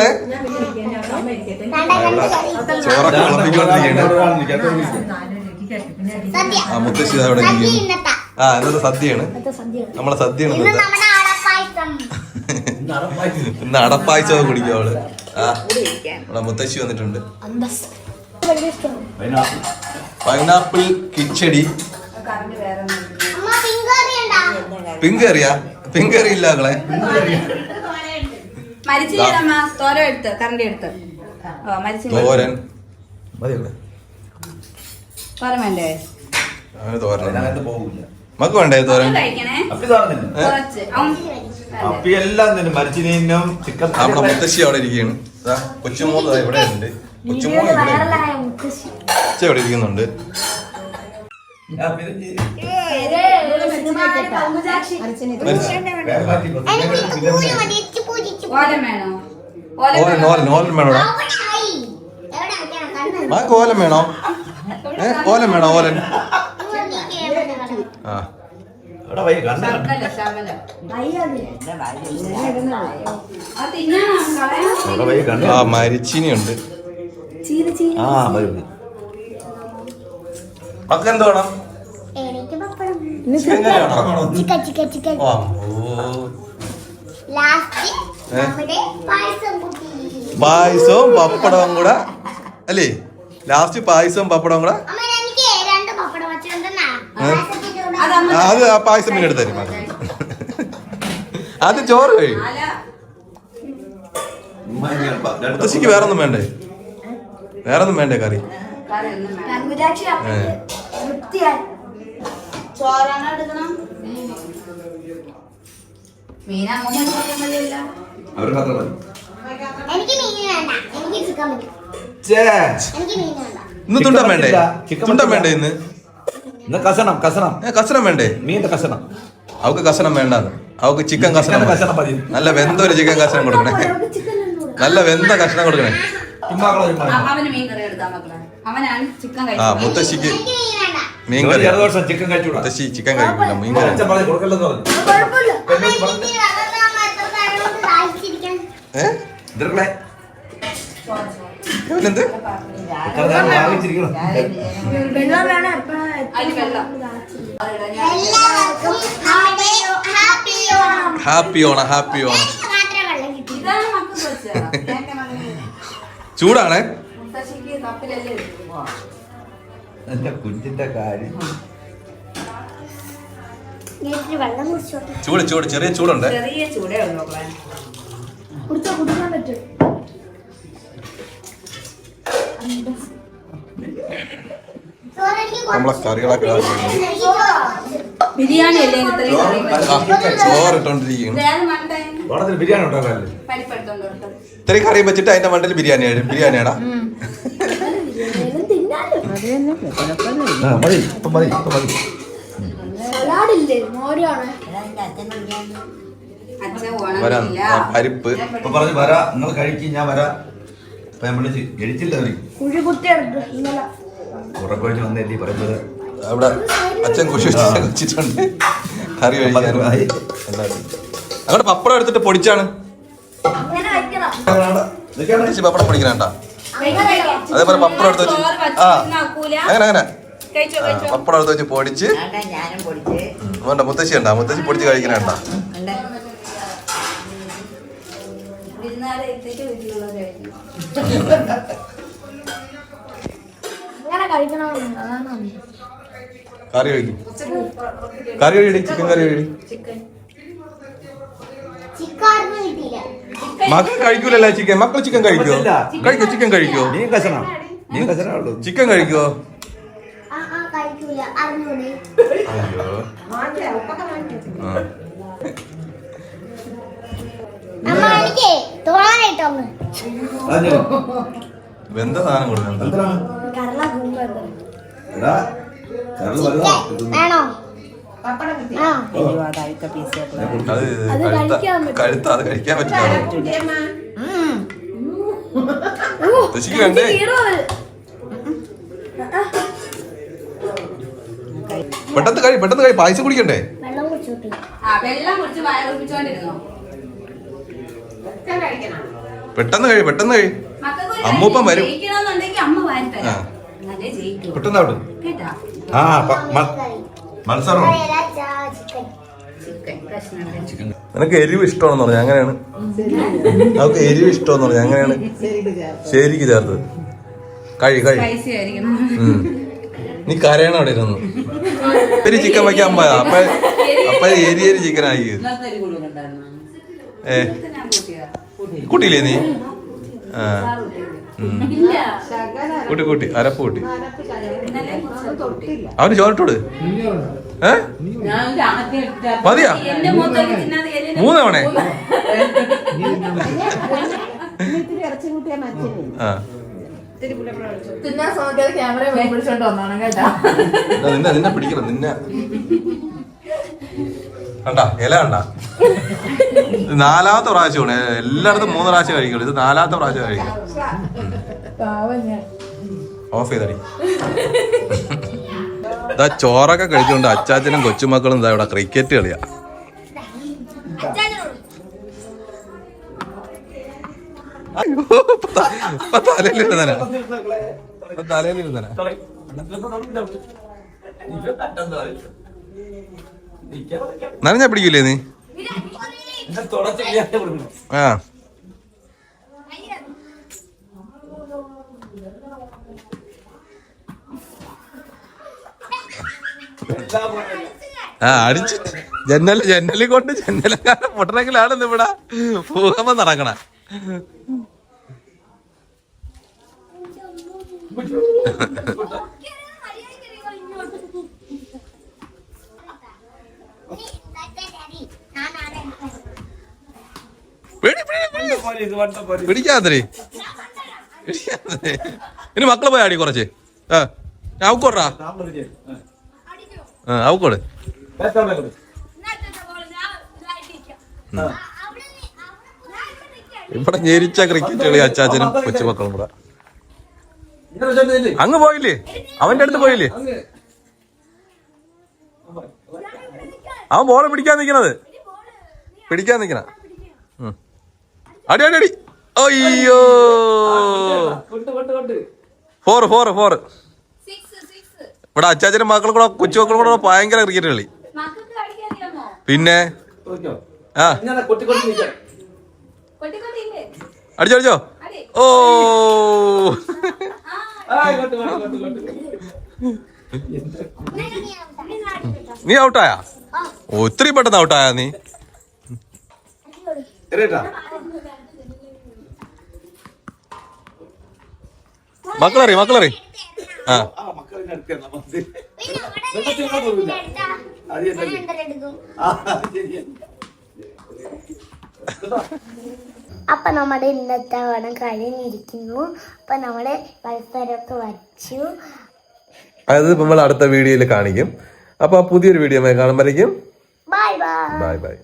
മക്കളെ? ചോറൊക്കെ ആ മുത്തശ്ശി അവിടെ ഇരിക്കുന്നു. ആ ഇന്നത്തെ സദ്യയാണ്. നമ്മളെ സദ്യയാണ് ഇന്ന് അടപ്പായച്ചൊക്കെ കുടിക്കും അവൾ. ആ നമ്മളെ മുത്തശ്ശി വന്നിട്ടുണ്ട്. പൈനാപ്പിൾ കിച്ചടി. പിങ്ക് കറിയാ? പിങ്ക് കറി ഇല്ല മക്കളെ. മരിച്ചില്ലമ്മ തോര എടുത്ത് കറണ്ടി എടുത്ത്. ഓ മരിച്ചില്ല? തോരൻ. മതിയല്ലേ തോരൻ വേണ്ടേ? അവന് തോരൻ അതിനകത്ത് പോകില്ല. മക്ക് വേണ്ടേ തോരൻ? കഴിക്കണേ? അപ്പി ഏ? കുറച്ച്. അവൻ അപ്പി എല്ലാം തന്നെ. മരിച്ചിനും ചിക്കൻ നമ്മുടെ മുത്തശ്ശി അവിടെ ഇരിക്കുകയാണ്. ദാ കൊച്ചുമോൾ ദാ ഇവിടെ ഉണ്ട്. കൊച്ചുമോൾ ഇവിടെ ഉണ്ട്. കൊച്ചു അവിടെ ഇരിക്കുന്നുണ്ട്. ഞാൻ പിന്നെ മരിച്ചു. വേറെ മാറ്റി കൊടുത്തു. എനിക്ക് പൂരി മതി ഓലം വേണോ ഓലം ഓലൻ വേണോ? ഓലൻ ഓലൻ വേണോടാ എവിടെ ആക്കിയാണ് കണ്ണു. മാക്ക് ഓലൻ വേണോ ഏ ഓലൻ വേണോ ഓലൻ ആ. ആ മരിച്ചിനിയുണ്ട്. ആ വരും വേണം? Chicken chicken chicken. ലാസ്റ്റ് പായസവും പപ്പടവും കൂടെ. അല്ലേ? ലാസ്റ്റ് പായസവും പപ്പടവും കൂടെ. അമ്മ എനിക്ക് രണ്ട് പപ്പടം വെച്ചിട്ടുണ്ടെന്നാ അത് ആ, പായസം പിന്നെ എടുത്തു തരും അത് ചോറ് കഴി. അല്ല, മുത്തശ്ശിക്ക് വേറെ ഒന്നും വേണ്ടേ? വേറെ ഒന്നും വേണ്ടേ കറി? ചോറാണ് വേണ്ട. ഏ. ചോറാണോ എടുക്കണം? മീനാ മതി മതിയല്ല അവർ മാത്രം മതി. എനിക്ക് മീൻ വേണ്ട. എനിക്ക് ചിക്കൻ മതി. ഛേ, എനിക്ക് മീൻ വേണ്ട. ഇന്ന് വേണ്ടേ പറ്റില്ല. ചിക്കൻ വേണ്ടേ. ഇന്ന്? ഇന്ന് കസണം കസണം ഏ കസനം വേണ്ടേ? മീന്റെ കസണം അവക്ക് കസനം വേണ്ട. അവക്ക് ചിക്കൻ മതി. നല്ല വെന്ത ഒരു ചിക്കൻ കസനം കൊടുക്കണേ. നല്ല വെന്ത കഷ്ണം കൊടുക്കണേ. ആ മുത്തശ്ശിക്ക് മീൻകറി മീൻ കറി. ചിക്കൻ കഴിച്ചു മുത്തശ്ശി ചിക്കൻ കഴിക്കില്ല മീൻ curry. Happy Onam. Happy Onam ചൂടാണേ? എന്റെ കുഞ്ഞിന്റെ കാര്യം. ചൂട് ചൂട് ചെറിയ ചൂടുണ്ട്. ചെറിയ ചൂടേ ഉള്ളൂ കുടിച്ചോ കുടിക്കാൻ പറ്റും. നമ്മളെ കറികളൊക്കെ ബിരിയാണി അല്ലേ ചോറിട്ടോണ്ടിരിക്കുന്നു. ബിരിയാണി ഉണ്ടാക്കാനല്ലേ ഇത്രയും കറിയും വെച്ചിട്ട് അതിന്റെ മണ്ടയിൽ ബിരിയാണി ബിരിയാണിയാടാ ആ, മതി ഇപ്പൊ മതി ഇപ്പൊ മതി. സലാഡില്ലേ മോരാണ് അച്ഛൻ വരാം. പരിപ്പ്. ഇപ്പൊ പറഞ്ഞു വരാ. നിങ്ങൾ കഴിക്കും ഞാൻ വരാ. ഇപ്പൊ ഞാൻ വിളിച്ച് എഴുത്തില്ല അവർ. ഉറക്കൊഴിച്ച് വന്നല്ലേ പറയുന്നത്? അവിടെ അച്ഛൻ കുശി വെച്ചിട്ടുണ്ട്. കറി അങ്ങോട്ട് പപ്പടം എടുത്തിട്ട് പൊടിച്ചാണ്. പപ്പടം പൊടിക്കണേട്ടാ അതേപോലെ പപ്പടം എടുത്ത് വെച്ച് ആ. അങ്ങനെ അങ്ങനെ. പപ്പടം എടുത്ത് വെച്ച് പൊടിച്ച്. ഞാനും പൊടിച്ച്. വേണ്ട മുത്തശ്ശി ഉണ്ടാ മുത്തശ്ശി പൊടിച്ച് കഴിക്കണേട്ടാ എത്തിക്ക് വീട്ടിലുള്ളത് കഴിഞ്ഞു അങ്ങനെ കഴിക്കണം അതാണ് കറി കഴിക്കും. കറി കഴിയടി ചിക്കൻ കറി കഴിയടി മക്കൾ കഴിക്കൂലല്ലേ ചിക്കൻ? മക്കൾ ചിക്കൻ കഴിക്കോ? കഴിക്കോ? ചിക്കൻ കഴിക്കോ? നീ കസണം നീ കസനാ ഉള്ളൂ. ചിക്കൻ കഴിക്കോ? അയ്യോ. വെന്ത സാധനം കൊടുക്കണം അത് കഴുത്ത കഴിക്കാൻ പറ്റില്ല. പെട്ടെന്ന് കഴി പെട്ടെന്ന് കഴി. പായസം കുടിക്കണ്ടേ? വെള്ളം കുടിച്ചു ആ വെള്ളം കുടിച്ച് വയറുപ്പിച്ചോണ്ടിരുന്നോ പെട്ടെന്ന് കഴി പെട്ടെന്ന് കഴി. അമ്മൂപ്പൻ വരും. പെട്ടെന്ന് അവിടെ. ആ മത്സരം. നിനക്ക് എരിവ് ഇഷ്ടമാണെന്ന് പറഞ്ഞു അങ്ങനെയാണ്. നമുക്ക് എരിവ് ഇഷ്ടമെന്ന് പറഞ്ഞു അങ്ങനെയാണ്. ശരിക്ക് ചേർത്തത്. കഴി കഴി. നീ കരയണം അവിടെ ഇരുന്ന്. ഒരു ചിക്കൻ വയ്ക്കാൻ പോയാ അപ്പൊ അപ്പൊ എരി എരി ചിക്കൻ ആയി ഏ. കൂട്ടിയില്ലേ നീ? ആ. കൂട്ടി കൂട്ടി. അരപ്പ് കൂട്ടി. അവന് ചോറിട്ടോട് ഏ? മതിയാ? മൂന്നവണേ? ആ. നിന്നെ നിന്നെ പിടിക്കണം നിന്നെ. കണ്ട ഇല കണ്ട. നാലാമത്തെ പ്രാവശ്യമാണ് എല്ലായിടത്തും മൂന്ന് പ്രാവശ്യം കഴിക്കുള്ളൂ. ഇത് നാലാമത്തെ പ്രാവശ്യം കഴിക്കും. ഓഫ് ചെയ്തടി. ഇതാ ചോറൊക്കെ കഴിച്ചുകൊണ്ട് അച്ചാച്ചനും കൊച്ചുമക്കളും ഇതാ ഇവിടെ ക്രിക്കറ്റ് കളിയാ. തലയിലിരുന്നനാ നനഞ്ഞാ പിടിക്കില്ലേ നീ? ആ. ആ അടിച്ച്. ജന്നൽ കൊണ്ട് ജന്നലക്കാരൻ പൊട്ടണെങ്കിലാണെന്ന് ഇവിടെ ഭൂകമ്പം നടക്കണ. പിടി, പിടിക്കാത്തേ പിടിക്കാത്തേ ഇനി മക്കൾ പോയി ആടി കുറച്ച്. ആ അവക്കോട്ടാ ആ അവക്കോട് ഇവിടെ ഞെരിച്ച ക്രിക്കറ്റ് കളി അച്ചാച്ചനും കൊച്ചുമക്കളും കൂടെ. അങ്ങ് പോയില്ലേ? അവന്റെ അടുത്ത് പോയില്ലേ? അവൻ ബോൾ പിടിക്കാൻ നിക്കണത്. പിടിക്കാൻ നിക്കണ. അടി അടി അടി. അയ്യോ. ഫോർ ഫോർ ഫോർ ഇവിടെ അച്ചാച്ചനും മക്കളും കൂടെ കൊച്ചുമക്കളും കൂടെ ഭയങ്കര ക്രിക്കറ്റ് കളി. പിന്നെ? ആ. അടിച്ചോ അടിച്ചോ. അടി. ഓ. നീ ഔട്ടായാ? ഒത്തിരി പെട്ടെന്ന് ഔട്ടായ നീ. മക്കളറി മക്കളറി ആ. അപ്പൊ നമ്മുടെ ഇന്നത്തെ വടം കഴിഞ്ഞിരിക്കുന്നു. അപ്പൊ നമ്മുടെ മത്സരമൊക്കെ വച്ചു അത് നമ്മൾ അടുത്ത വീഡിയോയിൽ കാണിക്കും. അപ്പൊ പുതിയൊരു വീഡിയോ കാണുമ്പോഴേക്കും ബൈ ബൈ ബൈ ബൈ